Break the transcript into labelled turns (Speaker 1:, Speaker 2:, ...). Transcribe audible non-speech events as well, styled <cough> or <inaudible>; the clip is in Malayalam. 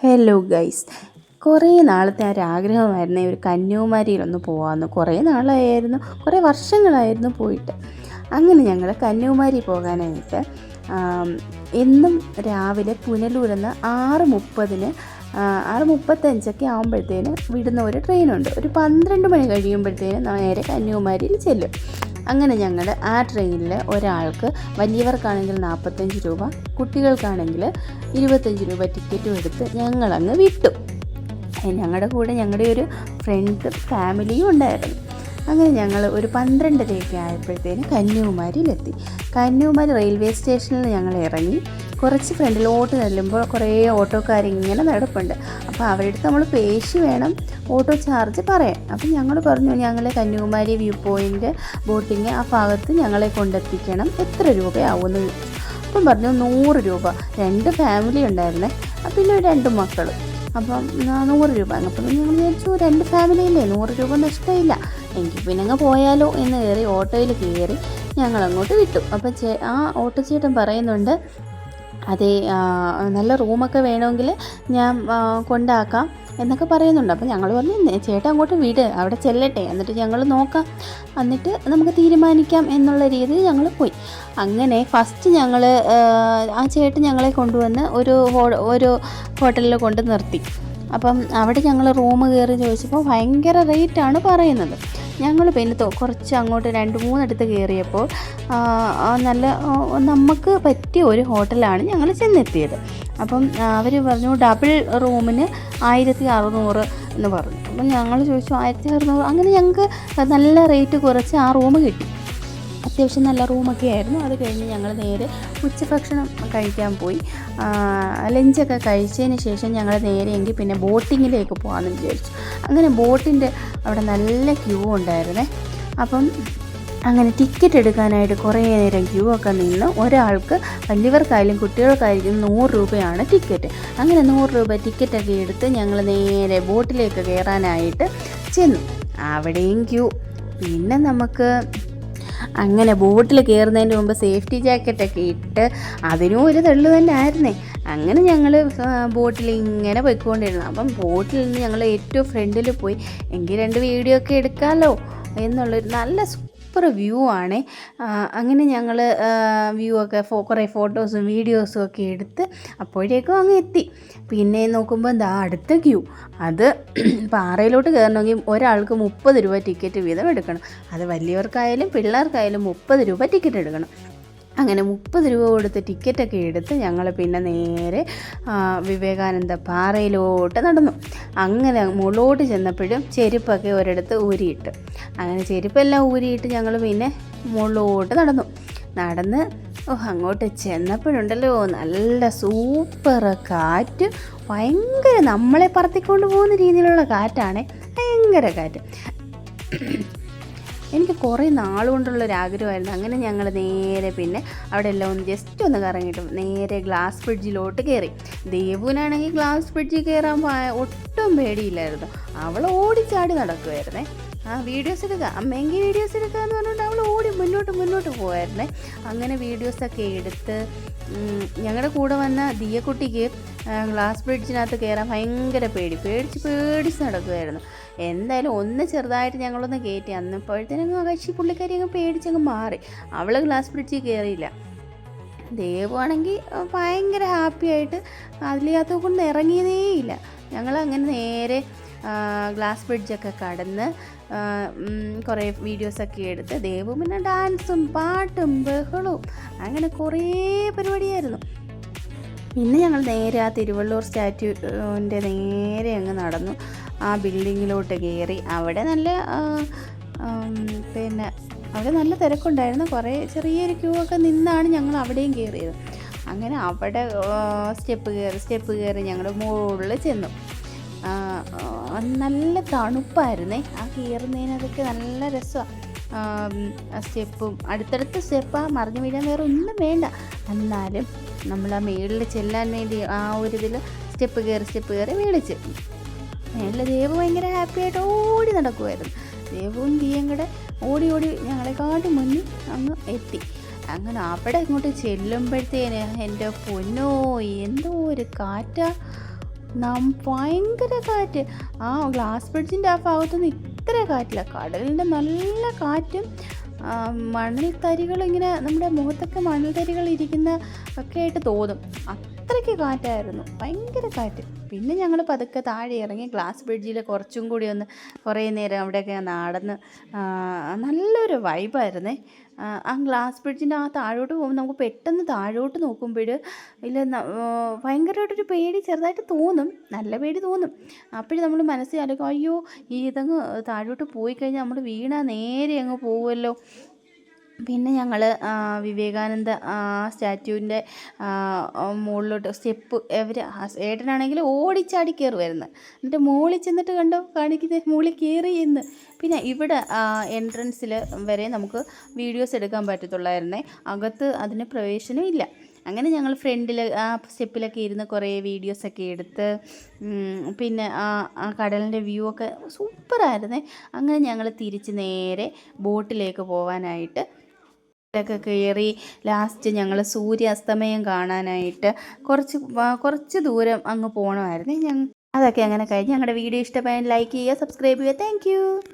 Speaker 1: ഹലോ ഗൈസ് കുറേ നാളത്തെ ഒരു ആഗ്രഹമായിരുന്നു ഒരു കന്യാകുമാരിയിലൊന്ന് പോകാമെന്ന് കുറേ നാളായിരുന്നു കുറേ വർഷങ്ങളായിരുന്നു പോയിട്ട്. അങ്ങനെ ഞങ്ങൾ കന്യാകുമാരി പോകാനായിട്ട് എന്നും രാവിലെ പുനലൂരിൽ ആറ് മുപ്പതിന് ആറ് മുപ്പത്തഞ്ചൊക്കെ ആകുമ്പോഴത്തേന് വിടുന്ന ഒരു ട്രെയിനുണ്ട്. ഒരു പന്ത്രണ്ട് മണി കഴിയുമ്പോഴത്തേന് നേരെ കന്യാകുമാരിയിൽ ചെല്ലും. അങ്ങനെ ഞങ്ങൾ ആ ട്രെയിനിൽ ഒരാൾക്ക് വലിയവർക്കാണെങ്കിൽ നാൽപ്പത്തഞ്ച് രൂപ കുട്ടികൾക്കാണെങ്കിൽ ഇരുപത്തഞ്ച് രൂപ ടിക്കറ്റും എടുത്ത് ഞങ്ങളങ്ങ് വിട്ടു. ഞങ്ങളുടെ കൂടെ ഞങ്ങളുടെ ഒരു ഫ്രണ്ട് ഫാമിലിയും ഉണ്ടായിരുന്നു. അങ്ങനെ ഞങ്ങൾ ഒരു പന്ത്രണ്ടരയൊക്കെ ആയപ്പോഴത്തേന് കന്യാകുമാരിയിലെത്തി. കന്യാകുമാരി റെയിൽവേ സ്റ്റേഷനിൽ ഞങ്ങൾ ഇറങ്ങി. കുറച്ച് ഫ്രണ്ടിലോട്ട് ചെല്ലുമ്പോൾ കുറേ ഓട്ടോക്കാരിങ്ങനെ നടപ്പുണ്ട്. അപ്പോൾ അവരുടെ നമ്മൾ പേശി വേണം ഓട്ടോ ചാർജ് പറയാൻ. അപ്പം ഞങ്ങൾ പറഞ്ഞു ഞങ്ങൾ കന്യാകുമാരി വ്യൂ പോയിന്റ് ബോട്ടിങ് ആ ഭാഗത്ത് ഞങ്ങളെ കൊണ്ടെത്തിക്കണം. എത്ര രൂപയാവുമെന്ന് അപ്പം പറഞ്ഞു നൂറ് രൂപ. രണ്ട് ഫാമിലി ഉണ്ടായിരുന്നേ. പിന്നെ രണ്ട് മക്കൾ അപ്പം നൂറ് രൂപ. അപ്പം ഞങ്ങൾ വിചാരിച്ചു രണ്ട് ഫാമിലിയില്ലേ നൂറ് രൂപ നഷ്ടമില്ല. എങ്കിൽ പിന്നെ അങ്ങ് പോയാലോ? എന്ന് കയറി ഓട്ടോയിൽ കയറി ഞങ്ങൾ അങ്ങോട്ട് വിട്ടു. അപ്പം ചേ ആ ഓട്ടോ ചേട്ടൻ പറയുന്നുണ്ട് അതെ നല്ല റൂമൊക്കെ വേണമെങ്കിൽ ഞാൻ കൊണ്ടാക്കാം എന്നൊക്കെ പറയുന്നുണ്ട്. അപ്പോൾ ഞങ്ങൾ പറഞ്ഞു ചേട്ടൻ ചേട്ടാ അങ്ങോട്ട് വിട് അവിടെ ചെല്ലട്ടെ. എന്നിട്ട് ഞങ്ങൾ നോക്കാം. എന്നിട്ട് നമുക്ക് തീരുമാനിക്കാം എന്നുള്ള രീതിയിൽ ഞങ്ങൾ പോയി. അങ്ങനെ ഫസ്റ്റ് ഞങ്ങൾ ആ ചേട്ടൻ ഞങ്ങളെ കൊണ്ടുവന്ന് ഒരു ഒരു ഹോട്ടലിൽ കൊണ്ട് നിർത്തി. അപ്പം അവിടെ ഞങ്ങൾ റൂം കയറി ചോദിച്ചപ്പോൾ ഭയങ്കര റേറ്റാണ് പറയുന്നത്. ഞങ്ങൾ പിന്നെ കുറച്ച് അങ്ങോട്ട് രണ്ട് മൂന്നിടത്ത് കയറിയപ്പോൾ നല്ല നമുക്ക് പറ്റിയ ഒരു ഹോട്ടലാണ് ഞങ്ങൾ ചെന്നെത്തിയത്. അപ്പം അവർ പറഞ്ഞു ഡബിൾ റൂമിന് ആയിരത്തി അറുന്നൂറ് എന്ന് പറഞ്ഞു. അപ്പം ഞങ്ങൾ ചോദിച്ചു ആയിരത്തി അറുന്നൂറ് അങ്ങനെ ഞങ്ങൾക്ക് നല്ല റേറ്റ് കുറച്ച് ആ റൂം കിട്ടി. അത്യാവശ്യം നല്ല റൂമൊക്കെ ആയിരുന്നു. അത് കഴിഞ്ഞ് ഞങ്ങൾ നേരെ ഉച്ചഭക്ഷണം കഴിക്കാൻ പോയി. ലഞ്ചൊക്കെ കഴിച്ചതിന് ശേഷം ഞങ്ങൾ നേരെ എങ്കിൽ പിന്നെ ബോട്ടിങ്ങിലേക്ക് പോകാമെന്ന് വിചാരിച്ചു. അങ്ങനെ ബോട്ടിന്റെ അവിടെ നല്ല ക്യൂ ഉണ്ടായിരുന്നേ. അപ്പം അങ്ങനെ ടിക്കറ്റ് എടുക്കാനായിട്ട് കുറേ നേരം ക്യൂ ഒക്കെ നിന്ന് ഒരാൾക്ക് വലിയവർക്കായാലും കുട്ടികൾക്കായാലും നൂറ് രൂപയാണ് ടിക്കറ്റ്. അങ്ങനെ നൂറ് രൂപ ടിക്കറ്റൊക്കെ എടുത്ത് ഞങ്ങൾ നേരെ ബോട്ടിലേക്ക് കയറാനായിട്ട് ചെന്നു. അവിടെയും ക്യൂ. പിന്നെ നമുക്ക് അങ്ങനെ ബോട്ടിൽ കയറുന്നതിന് മുമ്പ് സേഫ്റ്റി ജാക്കറ്റൊക്കെ ഇട്ട് അതിനും ഒരു തെള്ളു തന്നെ ആയിരുന്നേ. അങ്ങനെ ഞങ്ങൾ ബോട്ടിൽ ഇങ്ങനെ പോയിക്കൊണ്ടിരുന്നു. അപ്പം ബോട്ടിൽ നിന്ന് ഞങ്ങൾ ഏറ്റവും ഫ്രണ്ടിൽ പോയി എങ്കിൽ രണ്ട് വീഡിയോ ഒക്കെ എടുക്കാമല്ലോ എന്നുള്ളൊരു നല്ല സൂപ്പർ വ്യൂ ആണ്. അങ്ങനെ ഞങ്ങൾ വ്യൂ ഒക്കെ ഫോ കുറേ ഫോട്ടോസും വീഡിയോസും ഒക്കെ എടുത്ത് അപ്പോഴേക്കും അങ്ങ് എത്തി. പിന്നെ നോക്കുമ്പോൾ എന്താ അടുത്ത ക്യൂ. അത് <clears throat> പാറയിലോട്ട് കയറണമെങ്കിൽ ഒരാൾക്ക് മുപ്പത് രൂപ ടിക്കറ്റ് വീതം എടുക്കണം. അത് വലിയവർക്കായാലും പിള്ളേർക്കായാലും മുപ്പത് രൂപ ടിക്കറ്റ് എടുക്കണം. അങ്ങനെ മുപ്പത് രൂപ കൊടുത്ത് ടിക്കറ്റൊക്കെ എടുത്ത് ഞങ്ങൾ പിന്നെ നേരെ വിവേകാനന്ദ പാറയിലോട്ട് നടന്നു. അങ്ങനെ മുകളിലോട്ട് ചെന്നപ്പോഴും ചെരുപ്പൊക്കെ ഒരിടത്ത് ഊരിയിട്ട്. അങ്ങനെ ചെരുപ്പെല്ലാം ഊരിയിട്ട് ഞങ്ങൾ പിന്നെ മുകളിലോട്ട് നടന്നു. നടന്ന് ഓ അങ്ങോട്ട് ചെന്നപ്പോഴുണ്ടല്ലോ നല്ല സൂപ്പർ കാറ്റ്. ഭയങ്കര നമ്മളെ പറത്തിക്കൊണ്ട് പോകുന്ന രീതിയിലുള്ള കാറ്റാണ്. ഭയങ്കര കാറ്റ്. എനിക്ക് കുറേ നാളുകൊണ്ടുള്ളൊരു ആഗ്രഹമായിരുന്നു അങ്ങനെ ഞങ്ങൾ നേരെ പിന്നെ അവിടെ എല്ലാം ഒന്ന് ജസ്റ്റ് ഒന്ന് കറങ്ങിയിട്ട് നേരെ ഗ്ലാസ് ഫ്രിഡ്ജിലോട്ട് കയറി ദേവുവിനാണെങ്കിൽ ഗ്ലാസ് ബ്രിഡ്ജിൽ കയറാൻ ഒട്ടും പേടിയില്ലായിരുന്നു. അവൾ ഓടിച്ചാടി നടക്കുമായിരുന്നേ ആ വീഡിയോസ് എടുക്കുക അമ്മയെങ്കിൽ വീഡിയോസ് എടുക്കുക എന്ന് പറഞ്ഞുകൊണ്ട് അവൾ ഓടി മുന്നോട്ട് മുന്നോട്ട് പോയായിരുന്നേ അങ്ങനെ വീഡിയോസൊക്കെ എടുത്ത് ഞങ്ങളുടെ കൂടെ വന്ന ദിയക്കുട്ടിക്ക് ഗ്ലാസ് ബ്രിഡ്ജിനകത്ത് കയറാൻ ഭയങ്കര പേടി. പേടിച്ച് പേടിച്ച് നടക്കുമായിരുന്നു എന്തായാലും ഒന്ന് ചെറുതായിട്ട് ഞങ്ങളൊന്ന് കയറ്റി അന്നപ്പോഴത്തേനും കക്ഷി പുള്ളിക്കാരി അങ്ങ് പേടിച്ചങ്ങ് മാറി. അവൾ ഗ്ലാസ് ബ്രിഡ്ജിൽ കയറിയില്ല ദേവാണെങ്കിൽ ഭയങ്കര ഹാപ്പി ആയിട്ട് അതിനകത്ത് കൊണ്ട് ഇറങ്ങിയതേയില്ല. ഞങ്ങൾ അങ്ങനെ നേരെ ഗ്ലാസ് ബ്രിഡ്ജൊക്കെ കടന്ന് കുറേ വീഡിയോസൊക്കെ എടുത്ത് ദേവു ഡാൻസും പാട്ടും ബഹളവും അങ്ങനെ കുറേ പരിപാടിയായിരുന്നു. പിന്നെ ഞങ്ങൾ നേരെ ആ തിരുവള്ളൂർ സ്റ്റാറ്റ്യൂന്റെ നേരെ അങ്ങ് നടന്നു. ആ ബിൽഡിങ്ങിലോട്ട് കയറി. അവിടെ നല്ല പിന്നെ അവിടെ നല്ല തിരക്കുണ്ടായിരുന്നു. കുറേ ചെറിയൊരു ക്യൂ ഒക്കെ നിന്നാണ് ഞങ്ങൾ അവിടെയും കയറിയത്. അങ്ങനെ അവിടെ സ്റ്റെപ്പ് കയറി സ്റ്റെപ്പ് കയറി ഞങ്ങൾ മുകളിൽ ചെന്നു. നല്ല തണുപ്പായിരുന്നേ. ആ കയറുന്നതിനതൊക്കെ നല്ല രസമാണ് സ്റ്റെപ്പും. അടുത്തടുത്ത സ്റ്റെപ്പാണ് മറിഞ്ഞു വീഴാൻ വേറെ ഒന്നും വേണ്ട. എന്നാലും നമ്മൾ ആ മേളിൽ ചെല്ലാൻ വേണ്ടി ആ ഒരു ഇതിൽ സ്റ്റെപ്പ് കയറി സ്റ്റെപ്പ് കയറി മേളിച്ച്. മേളിൽ ദേവ് ഭയങ്കര ഹാപ്പി ആയിട്ട് ഓടി നടക്കുമായിരുന്നു ദേവവും ദിയും കൂടെ ഓടി ഓടി ഞങ്ങളെക്കാട്ടി മുന്നിൽ അങ്ങ് എത്തി. അങ്ങനെ അവിടെ ഇങ്ങോട്ട് ചെല്ലുമ്പോഴത്തേന് എന്റെ പൊന്നോ എന്തോ ഒരു കാറ്റാ. നം ഭയങ്കര കാറ്റ്. ആ ഗ്ലാസ് ബ്രിഡ്ജിന്റെ ആ ഭാഗത്തുനിന്ന് ഇത്ര കാറ്റില്ല കടലിന്റെ നല്ല കാറ്റും മണൽ തരികൾ ഇങ്ങനെ നമ്മുടെ മുഖത്തൊക്കെ മണൽ തരികൾ ഇരിക്കുന്ന ഒക്കെ ആയിട്ട് തോന്നും. അത്രയ്ക്ക് കാറ്റായിരുന്നു. ഭയങ്കര കാറ്റ്. പിന്നെ ഞങ്ങൾ പതുക്കെ താഴെ ഇറങ്ങി ഗ്ലാസ് ബ്രിഡ്ജിൽ കുറച്ചും കൂടി ഒന്ന് കുറേ നേരം അവിടെയൊക്കെ നടന്ന് നല്ലൊരു വൈബായിരുന്നേ. ആ, ഗ്ലാസ് ബ്രിഡ്ജിന്റെ ആ താഴോട്ട് പോകുമ്പോൾ നമുക്ക് പെട്ടെന്ന് താഴോട്ട് നോക്കുമ്പോൾ ഇല്ല ഭയങ്കരമായിട്ടൊരു പേടി ചെറുതായിട്ട് തോന്നും. നല്ല പേടി തോന്നും. അപ്പോഴും നമ്മൾ മനസ്സിൽ ആലോചിക്കും അയ്യോ ഈ ഇതങ്ങ് താഴോട്ട് പോയി കഴിഞ്ഞാൽ നമ്മൾ വീണാൽ നേരെ അങ്ങ് പോകുമല്ലോ പിന്നെ ഞങ്ങൾ വിവേകാനന്ദ സ്റ്റാറ്റ്യൂവിന്റെ മുകളിലോട്ട് സ്റ്റെപ്പ് ഇവർ ഏട്ടനാണെങ്കിൽ ഓടിച്ചാടി കയറുമായിരുന്നു എന്നിട്ട് മുകളിൽ ചെന്നിട്ട് കണ്ടോ? കാണിക്കുന്നത് മുകളിൽ കയറി എന്ന്. പിന്നെ ഇവിടെ എൻട്രൻസിൽ വരെ നമുക്ക് വീഡിയോസ് എടുക്കാൻ പറ്റത്തുള്ളായിരുന്നേ. അകത്ത് അതിന് പ്രവേശനം ഇല്ല. അങ്ങനെ ഞങ്ങൾ ഫ്രണ്ടിൽ ആ സ്റ്റെപ്പിലൊക്കെ ഇരുന്ന് കുറേ വീഡിയോസൊക്കെ എടുത്ത് പിന്നെ ആ ആ കടലിന്റെ വ്യൂ ഒക്കെ സൂപ്പറായിരുന്നേ. അങ്ങനെ ഞങ്ങൾ തിരിച്ച് നേരെ ബോട്ടിലേക്ക് പോകാനായിട്ട് ഒക്കെ കയറി ലാസ്റ്റ് ഞങ്ങൾ സൂര്യാസ്തമയം കാണാനായിട്ട് കുറച്ച് കുറച്ച് ദൂരം അങ്ങ് പോകണമായിരുന്നു ഞങ്ങൾ അതൊക്കെ അങ്ങനെ കഴിഞ്ഞ് ഞങ്ങളുടെ വീഡിയോ ഇഷ്ടപ്പെടാൻ ലൈക്ക് ചെയ്യുക സബ്സ്ക്രൈബ് ചെയ്യുക. താങ്ക്